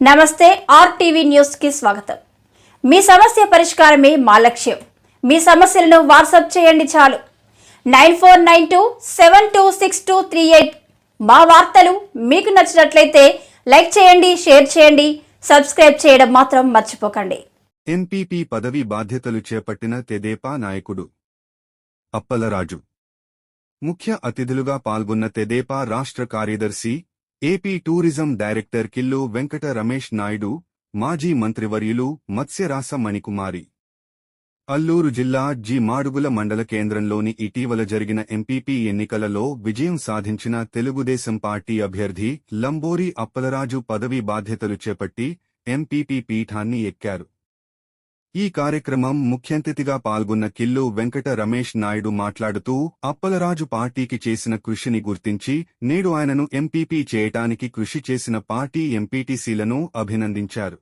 నమస్తే ఆర్టీవీ న్యూస్కి స్వాగతం. మీ సమస్య పరిష్కారమే మా లక్ష్యం. మీ సమస్యలను వాట్సాప్ చేయండి చాలు. Nine four nine two seven two six two three eight మా వార్తలు మీకు నచ్చినట్లయితే లైక్ చేయండి షేర్ చేయండి సబ్స్క్రైబ్ చేయడం మాత్రం మర్చిపోకండి. ఎంపీపీ పదవి బాధ్యతలు చేపట్టిన తెదేపా నాయకుడు అప్పలరాజు. ముఖ్య అతిథులుగా పాల్గొన్న తెదేపా రాష్ట్ర కార్యదర్శి AP tourism director Killu Venkata Ramesh Naidu మాజీ మంత్రివర్యులు మత్స్యరాస మణికుమారి. అల్లూరు జిల్లా జి మాడుగుల మండల కేంద్రంలోని ఇటీవల జరిగిన ఎంపీపీ ఎన్నికలలో విజయం సాధించిన తెలుగుదేశం పార్టీ అభ్యర్థి లంబోరి అప్పలరాజు పదవీ బాధ్యతలు చేపట్టి ఎంపీపీ పీఠాన్ని ఎక్కారు. ఈ కార్యక్రమం ముఖ్యంతిథిగా పాల్గొన్న కిల్లు వెంకట రమేష్ నాయుడు మాట్లాడుతూ అప్పలరాజు పార్టీకి చేసిన కృషిని గుర్తించి నేడు ఆయనను ఎంపీపీ చేయటానికి కృషి చేసిన పార్టీ ఎంపీటీసీలను అభినందించారు.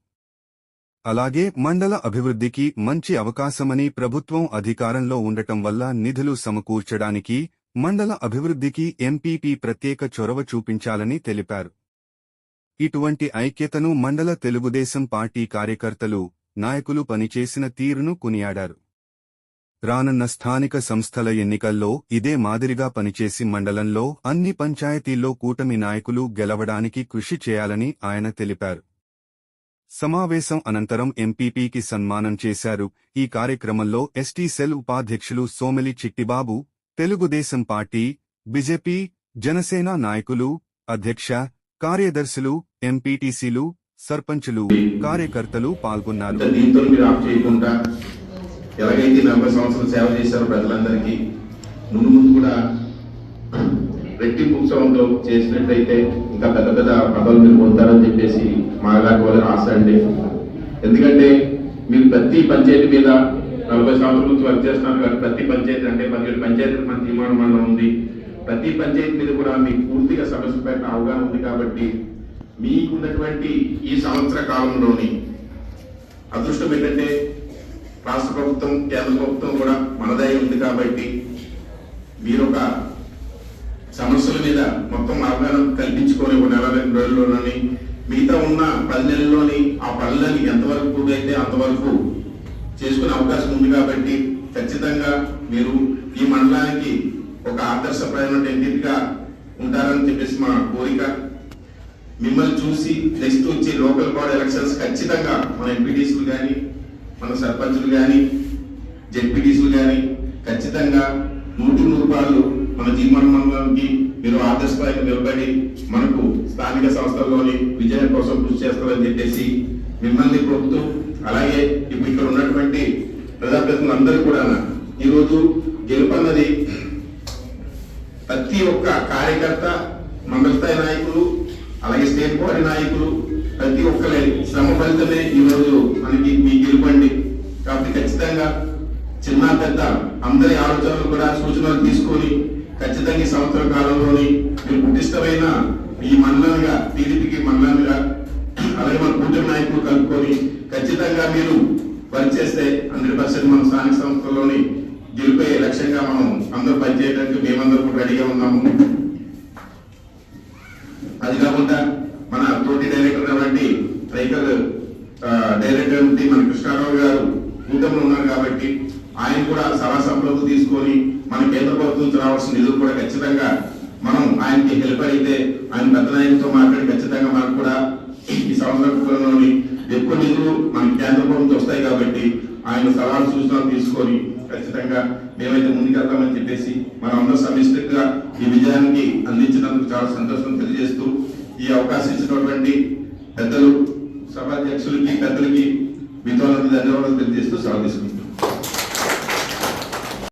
అలాగే మండల అభివృద్ధికి మంచి అవకాశమని ప్రభుత్వం అధికారంలో ఉండటం వల్ల నిధులు సమకూర్చడానికి మండల అభివృద్ధికి ఎంపీపీ ప్రత్యేక చొరవ చూపించాలని తెలిపారు. ఇటువంటి ఐక్యతను మండల తెలుగుదేశం పార్టీ కార్యకర్తలు నాయకులు పనిచేసిన తీరును కొనియాడారు. రానున్న స్థానిక సంస్థల ఎన్నికల్లో ఇదే మాదిరిగా పనిచేసి మండలంలో అన్ని పంచాయతీల్లో కూటమి నాయకులు గెలవడానికి కృషి చేయాలని ఆయన తెలిపారు. సమావేశం అనంతరం ఎంపీపీకి సన్మానం చేశారు. ఈ కార్యక్రమంలో ఎస్టీ సెల్ ఉపాధ్యక్షులు సోమెలి చిట్టిబాబు తెలుగుదేశం పార్టీ బీజేపీ జనసేన నాయకులు అధ్యక్ష కార్యదర్శులు ఎంపీటీసీలు సర్పంచులు కార్యకర్తలు పాల్గొన్నారు. దీంతో మీరు ఆఫ్ చేయకుండా ఎలాగైతే నలభై సంవత్సరాలు సేవ చేశారో ప్రజలందరికీ ముందు ముందు కూడా రెట్టింపు ఉత్సవంలో చేసినట్లయితే ఇంకా పెద్ద పెద్ద పదవులు మీరు పొందుతారని చెప్పేసి మాలాంటి వాళ్ళు ఆశ అండి. ఎందుకంటే మీరు ప్రతి పంచాయతీ మీద నలభై సంవత్సరాల నుంచి వర్క్ చేస్తున్నారు కానీ ప్రతి పంచాయతీ అంటే పదిహేడు పంచాయతీ మన తీర్మానం ఉంది. ప్రతి పంచాయతీ మీద కూడా మీకు పూర్తిగా సమస్య పైన అవగాహన ఉంది కాబట్టి మీకున్నటువంటి ఈ సంవత్సర కాలంలోని అదృష్టం ఏంటంటే రాష్ట్ర ప్రభుత్వం కేంద్ర ప్రభుత్వం కూడా మనదై ఉంది కాబట్టి మీరు ఒక సమస్యల మీద మొత్తం అవగాహన కల్పించుకొని ఒక నెల రెండు రోజుల్లోనని మిగతా ఉన్న పది నెలల్లోని ఆ పనులని ఎంతవరకు పూర్తయితే అంతవరకు చేసుకునే అవకాశం ఉంది కాబట్టి ఖచ్చితంగా మీరు ఈ మండలానికి ఒక ఆదర్శప్రాయమైన ఎంటిటీగా ఉంటారని చెప్పేసి మా కోరిక. మిమ్మల్ని చూసి నెక్స్ట్ వచ్చే లోకల్ బాడీ ఎలక్షన్స్ ఖచ్చితంగా మన ఎంపీడీసీలు కానీ మన సర్పంచులు కానీ జెడ్పీటీసీలు కానీ ఖచ్చితంగా నూటి నూరు పాళ్ళు మన జీవన మండలానికి మీరు ఆదర్శప్రాయంగా నిలబడి మనకు స్థానిక సంస్థల్లోని విజయం కోసం కృషి చేస్తారని చెప్పేసి మిమ్మల్ని కోరుతూ అలాగే ఇప్పుడు ఇక్కడ ఉన్నటువంటి ప్రజాప్రతినిధులందరూ కూడా ఈరోజు గెలుపన్నది ప్రతి ఒక్క కార్యకర్త మండల స్థాయి నాయకులు అలాగే స్టేట్ బాడీ నాయకులు ప్రతి ఒక్కరి శ్రమ ఫలితమే ఈ రోజు మనకి మీ గెలుపండి. కాబట్టి ఖచ్చితంగా చిన్న పెద్ద అందరి ఆలోచనలు కూడా సూచనలు తీసుకొని ఖచ్చితంగా ఈ సంవత్సర కాలంలోని మీరు పటిష్టమైన ఈ మండలంగా టీడీపీకి మండలంగా అలాగే మన కూటమి నాయకులు కలుపుకొని ఖచ్చితంగా మీరు పనిచేస్తే హండ్రెడ్ పర్సెంట్ మన స్థానిక సంస్థల్లోని గెలిపే లక్ష్యంగా మనం అందరూ పనిచేయడానికి మేమందరూ కూడా రెడీగా ఉన్నాము అది కాకుండా మన తోటి డైరెక్టర్ కాబట్టి సైకిల్ డైరెక్టర్ నుండి మన కృష్ణారావు గారు కూటమిలో ఉన్నారు కాబట్టి ఆయన కూడా సభా సభలకు తీసుకొని మన కేంద్ర ప్రభుత్వం నుంచి రావాల్సిన నిధులు కూడా ఖచ్చితంగా మనం ఆయనకి హెల్ప్ అయితే ఆయన పెద్ద నాయకులతో మాట్లాడి ఖచ్చితంగా మనకు కూడా ఈ సంవత్సరంలోని ఎక్కువ నిధులు మన కేంద్ర ప్రభుత్వం వస్తాయి కాబట్టి ఆయన సలహాలు సూచనలు తీసుకొని ఖచ్చితంగా మేమైతే ముందుకెళ్తామని చెప్పేసి మనం అందరూ సమిష్టిగా ఈ విజయానికి అందించినందుకు చాలా సంతోషం తెలియజేస్తూ ఈ అవకాశం ఇచ్చినటువంటి పెద్దలు సభాధ్యక్షులకి పెద్దలకి మీతో ధన్యవాదాలు తెలియజేస్తూ సెలవు తీసుకుంటాం